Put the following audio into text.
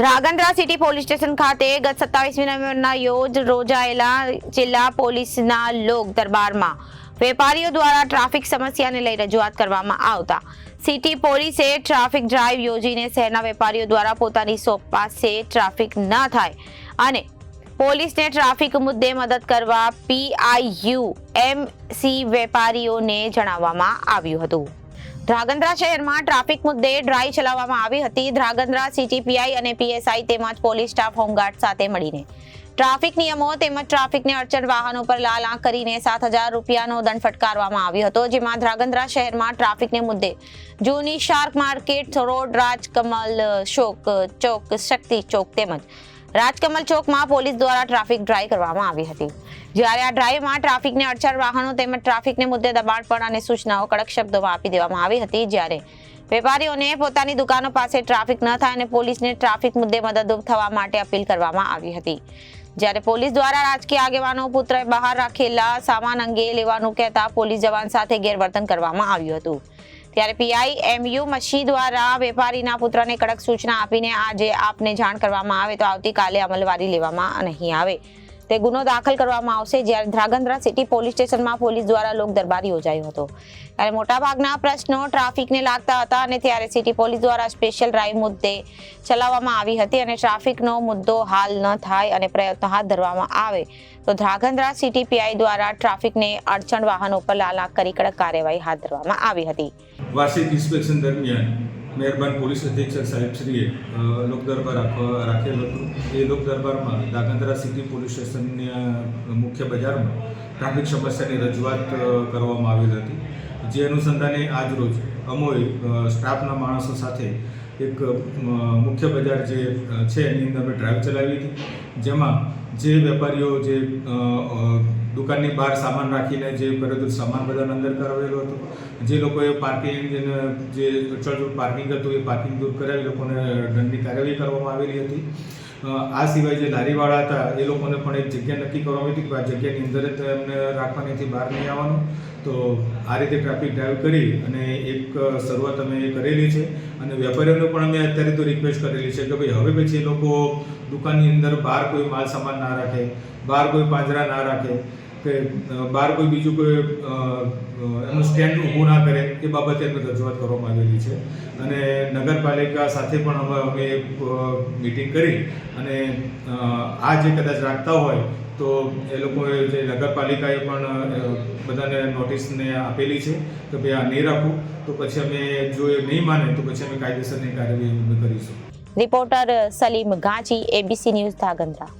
Dhrangadhra city police station ખાતે ગત સત્તાવીસમી નવેમ્બરના યોજ રોજાયેલા જિલ્લા પોલીસના લોક દરબારમાં વેપારીઓ દ્વારા ટ્રાફિક સમસ્યાને લઈ રજૂઆત કરવામાં આવતા. સિટી પોલીસે ટ્રાફિક ડ્રાઈવ યોજીને શહેરના વેપારીઓ દ્વારા પોતાની શોપ પાસે ટ્રાફિક ન થાય અને પોલીસને ટ્રાફિક મુદ્દે મદદ કરવા પીઆઈયુ એમસી વેપારીઓને જણાવવામાં આવ્યું હતું. ધ્રાંગધ્રા શહેરમાં ટ્રાફિક મુદ્દે ડ્રાઈવ ચલાવવામાં આવી હતી. ધ્રાંગધ્રા સીટીપીઆઈ અને પીએસઆઈ તેમજ પોલીસ સ્ટાફ હોમગાર્ડ સાથે મળીને. ટ્રાફિક નિયમો તેમજ ટ્રાફિકને અડચણ વાહનો પર લાલ આંખ કરીને સાત હજાર રૂપિયાનો દંડ ફટકારવામાં આવ્યો હતો, જેમાં ધ્રાગંદ્રા શહેરમાં ટ્રાફિકને મુદ્દે જૂની શાર્ક માર્કેટ, રોડ રાજકમલ ચોક ચોક, શક્તિ ચોક તેમજ રાજકમલ ચોકમાં પોલીસ દ્વારા ટ્રાફિક ડ્રાઈવ કરવામાં આવી હતી. જ્યારે આ ડ્રાઈવમાં ટ્રાફિકને અડચણ વાહનો તેમજ ટ્રાફિકને મુદ્દે દબાણ પણ અને સૂચનાઓ કડક શબ્દોમાં આપી દેવામાં આવી હતી. જ્યારે વેપારીઓને પોતાની દુકાનો પાસે ટ્રાફિક ન થાય અને પોલીસને ટ્રાફિક મુદ્દે મદદરૂપ થવા માટે અપીલ કરવામાં આવી હતી. જ્યારે પોલીસ દ્વારા રાજકીય આગેવાનો, પુત્રએ બહાર રાખેલા સામાન અંગે લેવાનું કહેતા પોલીસ જવાન સાથે ગેરવર્તન કરવામાં આવ્યું હતું. ત્યારે પીઆઈ એમયુ મશી દ્વારા વેપારીના પુત્રને કડક સૂચના આપીને આજે આપને જાણ કરવામાં આવે તો આવતીકાલે અમલવારી લેવામાં નહીં આવે. તે ગુનો દાખલ કરવામાં આવશે જ્યારે ધ્રાગંધ્રા સિટી પોલીસ સ્ટેશનમાં પોલીસ દ્વારા લોક દરબાર યોજાયો હતો. ત્યારે મોટાભાગના પ્રશ્નો ટ્રાફિકને લાગતા હતા અને ત્યારે સિટી પોલીસ દ્વારા સ્પેશિયલ ડ્રાઈવ મુદ્દે ચલાવવામાં આવી હતી અને ટ્રાફિકનો મુદ્દો હાલ ન થાય અને પ્રયત્નો હાથ ધરવામાં આવે તો ધ્રાગંધ્રા સિટી પીઆઈ દ્વારા ટ્રાફિકને અડચણ વાહનો પર લાલાક કરી કડક કાર્યવાહી હાથ ધરવામાં આવી હતી. વાર્ષિક ઇન્સ્પેક્શન દરમિયાન મહેરબાન પોલીસ અધિક્ષક સાહેબશ્રીએ લોકદરબાર રાખવા, રાખેલ હતું. એ લોકદરબારમાં દાગંદ્રા સિટી પોલીસ સ્ટેશનના મુખ્ય બજારમાં ટ્રાફિક સમસ્યાની રજૂઆત કરવામાં આવેલ હતી. જે અનુસંધાને આજ રોજ અમોએ સ્ટાફના માણસો સાથે એક મુખ્ય બજાર જે છે એની અંદર અમે ડ્રાઈવ ચલાવી હતી. જેમાં જે વેપારીઓ જે દુકાનની બહાર સામાન રાખીને જે કર્યું સામાન બધાને અંદર કરાવેલો હતો. જે લોકોએ પાર્કિંગ જેને જે અચળ પાર્કિંગ હતું એ પાર્કિંગ દૂર કરાવી લોકોને દંડની કાર્યવાહી કરવામાં આવેલી હતી. આ સિવાય જે લારીવાળા હતા, એ લોકોને પણ એક જગ્યા નક્કી કરવામાં હતી કે આ જગ્યાની અંદર જ એમને રાખવાની બહાર નહીં આવવાનું. તો આ રીતે ટ્રાફિક ડ્રાઈવ કરી અને એક શરૂઆત અમે કરેલી છે. અને વેપારીઓને પણ અમે અત્યારે તો રિક્વેસ્ટ કરેલી છે કે ભાઈ, હવે પછી એ લોકો દુકાનની અંદર બહાર કોઈ માલ સામાન ના રાખે, બહાર કોઈ પાંજરા ના રાખે. કે બહાર કોઈ બીજું કોઈ એનું સ્ટેન્ડ ઊભું ના કરે, એ બાબતે એમને રજૂઆત કરવામાં આવેલી છે. અને નગરપાલિકા સાથે પણ અમે અમે મિટિંગ કરી અને આ જે કદાચ રાખતા હોય તો એ લોકોએ જે નગરપાલિકાએ પણ બધાને નોટિસને આપેલી છે કે ભાઈ આ નહીં રાખવું, તો પછી અમે જો એ નહીં માને તો પછી અમે કાયદેસરની કાર્યવાહી કરીશું. Reporter Salim Ganchi ABC news Dhrangadhra